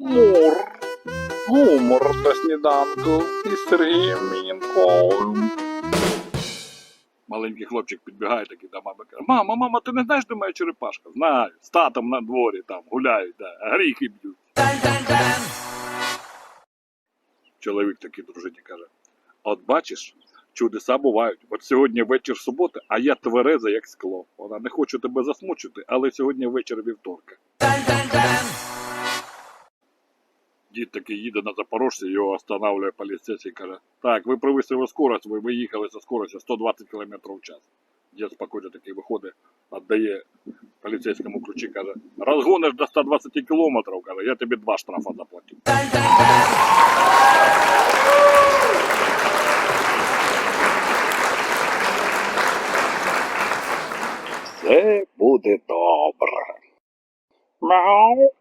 Мур. Гумор на сніданку із Сергієм Мінковим. Маленький хлопчик підбігає такий до мами каже: Мама, мама, ти не знаєш, де моя черепашка? Знаю, з татом на дворі там гуляють, да, гріхи б'ють. Чоловік такий дружині каже: От бачиш, чудеса бувають. От сьогодні вечір суботи, а я твереза, як скло. Вона не хочу тебе засмучити, але сьогодні вечір вівторка. Дід такий їде на Запорожці, його останавливає поліцейський каже: Так, ви превысили скорость, ви виїхали за скоростю 120 км в час. Дід спокійно такий виходить, віддає поліцейському ключі, каже: розгониш до 120 км, каже, я тобі два штрафа заплатю. Все буде добре. Мяу.